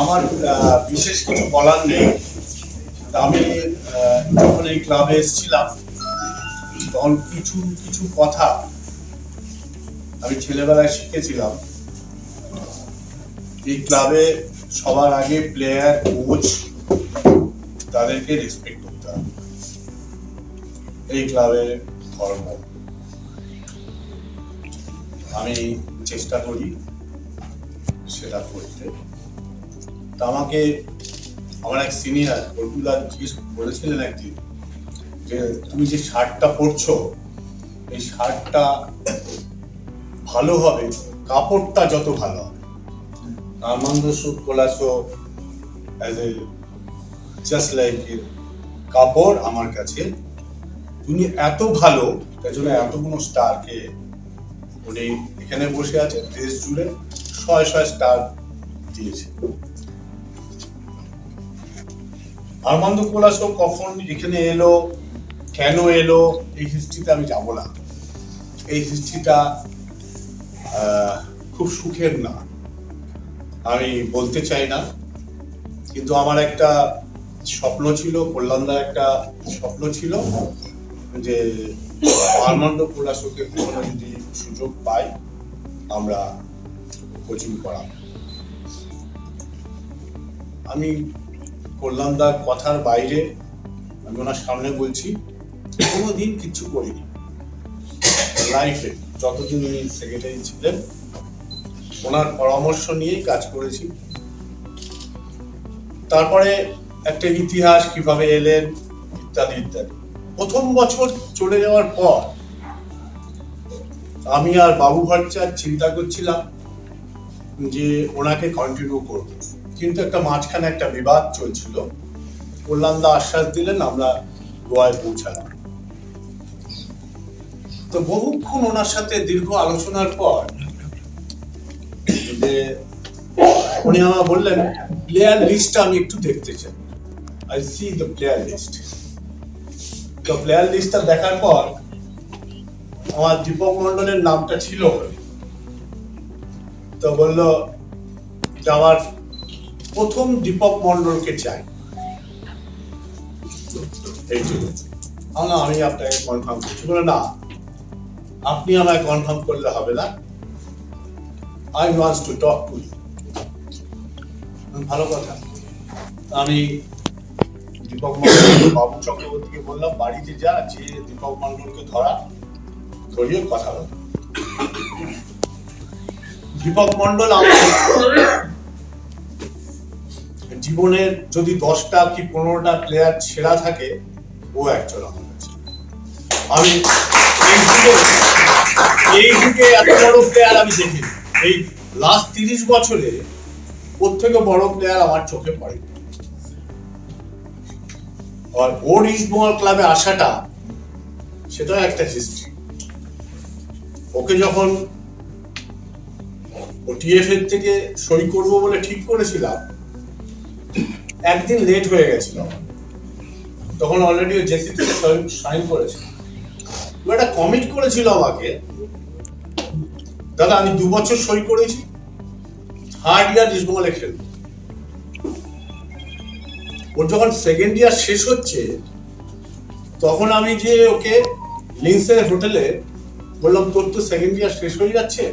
আমার বিশেষ কিছু বলার নেই। আমি যখন এই ক্লাবে এসেছিলাম, তখন কিছু কিছু কথা আমি ছেলেবেলায় শিখেছিলাম। এই ক্লাবে সবার আগে প্লেয়ার কোচ তাদেরকে রেসপেক্ট করতে এই ক্লাবের ধর্ম। আমি চেষ্টা করি সেটা করতে। তা আমাকে আমার এক সিনিয়র বলকুদা জিজ্ঞেস বলেছিলেন একদিন যে, তুমি যে শার্টটা পরছো, এই শার্টটা ভালো হবে, কাপড়টা যত ভালো হবে? আনন্দ সুট কোলাসো অ্যাজ এ জাস্ট লাইক কাপড় আমার কাছে। তুমি এত ভালো, তার জন্য এতগুলো স্টারকে উনি এখানে বসে আছেন দেশ জুড়ে শয় শয় স্টার দিয়েছে। আরমান্দ কোলাসো কখন এখানে এলো, কেন এলো, এই হিস্ট্রিতে আমি যাব না। এই হিস্ট্রিটা খুব সুখের না। আমি বলতে চাই না, কিন্তু আমার একটা স্বপ্ন ছিল, কল্যাণদার একটা স্বপ্ন ছিল যে আনন্দ কোলাসোকে কখনো যদি সুযোগ পাই, আমরা কোচিং করাবো। আমি কল্যাণদার কথার বাইরে আমি ওনার সামনে বলছি কোনো দিন কিচ্ছু করিনি। লাইফে যতদিন উনি সেক্রেটারি ছিলেন, ওনার পরামর্শ নিয়েই কাজ করেছি। তারপরে একটা ইতিহাস কীভাবে এলেন, ইত্যাদি ইত্যাদি। প্রথম বছর চলে যাওয়ার পর আমি আর বাবু ভট্টাচার্য চিন্তা করছিলাম যে ওনাকে কন্টিনিউ করব। কিন্তু একটা মাঝখানে একটা বিবাদ চলছিল। কল্যাণদা আশ্বাস দিলেন, আমরা গোয়ায় পৌঁছালাম। তো বহুক্ষণ ওনার সাথে দীর্ঘ আলোচনার পর যে উনি আমার বললেন প্লেয়ার লিস্টটা আমি একটু দেখতে চাই। I see the player list তো প্লেয়ার লিস্টটা দেখার পর আমার দীপক মন্ডলের নামটা ছিল তো বলল যে আমার প্রথম দীপক মন্ডলকে চাই। আমি আপনাকে কনফার্ম করছি। বলে, না, আপনি আমায় কনফার্ম করলে হবে না। I wants to talk to ভালো কথা। আমি দীপক মন্ডল বাবু চক্রবর্তীকে বললাম বাড়িতে যা যে দীপক মন্ডলকে ধরা ধরিয়ে কথা বল। দীপক মন্ডল আমার জীবনের যদি দশটা কি পনেরোটা প্লেয়ার ছেঁড়া থাকে, ও একজন আমার কাছে। আমি এই যুগে এত বড় প্লেয়ার আমি দেখিনি। এই লাস্ট তিরিশ বছরে ওর থেকে বড় প্লেয়ার আমার চোখে পড়ে আর ওর ইস্টবেঙ্গল ক্লাবে আসাটা, সেটাও একটা হিস্ট্রি ওকে যখন ও টিএফ থেকে সই করব বলে ঠিক করেছিলাম একদিন লেট হয়ে গেছিল। তখন অলরেডি ও জেসি থেকে সাইন করেছিল। ও একটা কমিট করেছিল আমাকে। দাদা, আমি দু বছর সই করেছি। থার্ড ইয়ার ইস্টবেঙ্গলে খেলব ওর যখন সেকেন্ড ইয়ার শেষ হচ্ছে, তখন আমি যে ওকে লিন্সের হোটেলে বললাম, তোর তো সেকেন্ড ইয়ার শেষ হয়ে যাচ্ছে।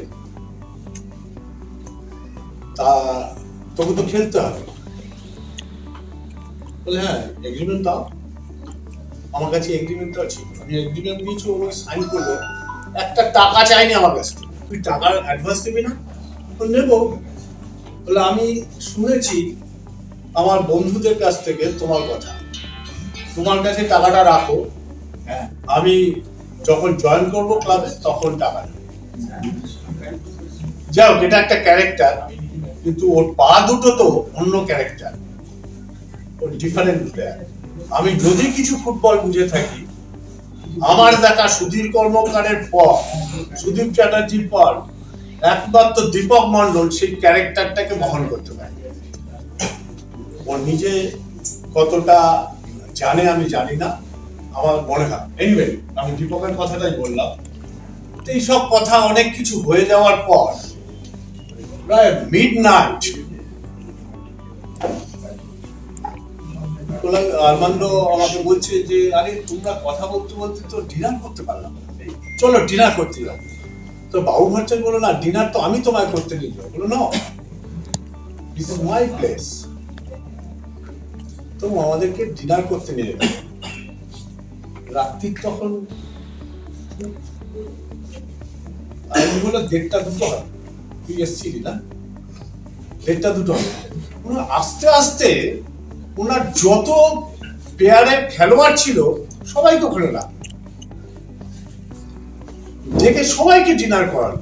তা, তোকে তো খেলতে হবে। বলে হ্যাঁ এগ্রিমেন্ট দাও। আমার কাছে এগ্রিমেন্টটা ছিল আমি এগ্রিমেন্ট দিয়েছি ওরা সাইন করল একটা টাকা চাইনি আমার কাছে। তুই টাকার অ্যাডভান্স দিবি না? নেব। বলে, আমি শুনেছি আমার বন্ধুদের কাছ থেকে তোমার কথা। তোমার কাছে টাকাটা রাখো। হ্যাঁ আমি যখন জয়েন করব ক্লাবে তখন টাকা যাই এটা একটা ক্যারেক্টার কিন্তু ওর পা দুটো তো অন্য ক্যারেক্টার ডিফারেন্ট প্লেয়ার। আমি যদি কিছু ফুটবল বুঝে থাকি, আমার দেখা সুধীর কর্মকারের পর, সুদীপ চ্যাটার্জির পর, একমাত্র দীপক মন্ডল সেই ক্যারেক্টারটাকে বহন করতে পারে। ও নিজে কতটা জানে আমি জানি না, আমার মনে হয়। এনিওয়ে আমি দীপকের কথাটাই বললাম। এইসব কথা অনেক কিছু হয়ে যাওয়ার পর, প্রায় মিড নাইট কোলা- আরমান্ডো আমাকে বলছে যে, আরে, তোমরা কথা বলতে বলতে তো ডিনার করতে পারলাম চলো ডিনার করতে যাও। তো বাবু বলল, না ডিনার তো আমি তোমায় করতে নিয়ে যাব। বলো না দিস ইজ মাই প্লেস তো আমাদেরকে ডিনার করতে নিয়ে যাবে। রাত্রির তখন আমি বলল, দেড়টা দুটো হবে তুই এসছিলি না? দেড়টা দুটো ওনার আস্তে আস্তে ওনার যত পেয়ারের খেলোয়াড় ছিল, সবাইকে ওখানে না ডেকে সবাইকে ডিনার করালো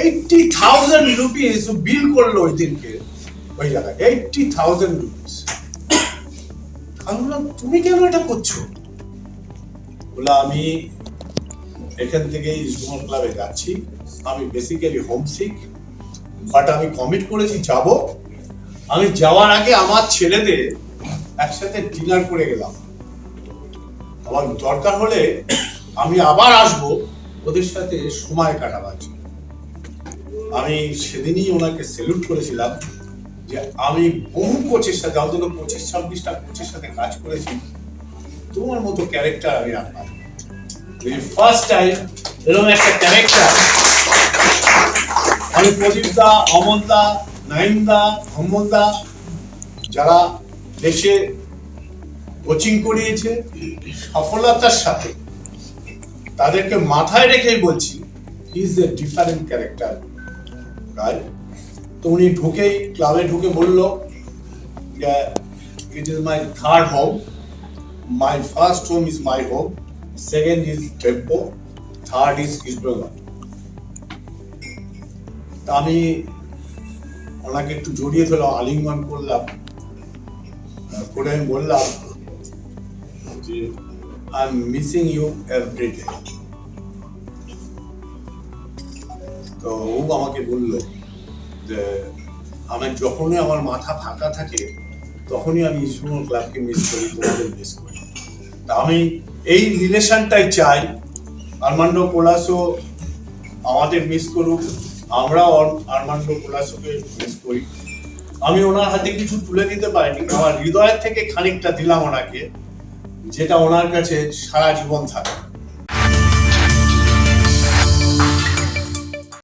এইটটি থাউজেন্ড রুপিস বিল করল ওই দিনকে, ওই জায়গায়। এইটটি থাউজেন্ড রুপিস আমি বললাম, তুমি কেন এটা করছ? বলে আমি এখান থেকে ইস্টবেঙ্গল ক্লাবে যাচ্ছি। আমি বেসিক্যালি হোমসিক বাট আমি কমিট করেছি, যাব। আমি যাওয়ার আগে আমার ছেলেদের একসাথে ডিনার করে গেলাম। আমার দরকার হলে আমি আবার আসব, ওদের সাথে সময় কাটাবার জন্য। আমি সেদিনই ওনাকে সেলুট করেছিলাম যে আমি বহু কোচের সাথে, অন্তত পঁচিশ, ছাব্বিশটা কোচের সাথে কাজ করেছি। তোমার মতো ক্যারেক্টার আমি পাই ফার্স্ট টাইম এরকম একটা ক্যারেক্টার আমি প্রদীপ দা অমন দা নাইম দা দা যারা দেশে কোচিং করিয়েছে, সফলতার সাথে, তাদেরকে মাথায় রেখেই বলছি is a different character right তো উনি ঢুকেই ক্লাবে ঢুকে বলল it is my third home my first home is my home second is tempo third is east তা আমি ওনাকে একটু জড়িয়ে ধরলাম আলিঙ্গন করলাম। করে আমি বললাম যে I am missing you every day তো ও আমাকে বলল যে, আমার যখনই আমার মাথা ফাঁকা থাকে, তখনই আমি ইসমুল ক্লাবকে মিস করি, তোমাদের মিস করি। তা আমি এই রিলেশনটাই চাই। আরমান্ডো কোলাসো আমাদের মিস করুক। আমরাও আরমান কোলাসোকে মিস করি। আমি ওনার হাতে কিছু তুলে দিতে পারিনি, আমার হৃদয়ের থেকে খানিকটা দিলাম ওনাকে, যেটা ওনার কাছে সারা জীবন থাকে।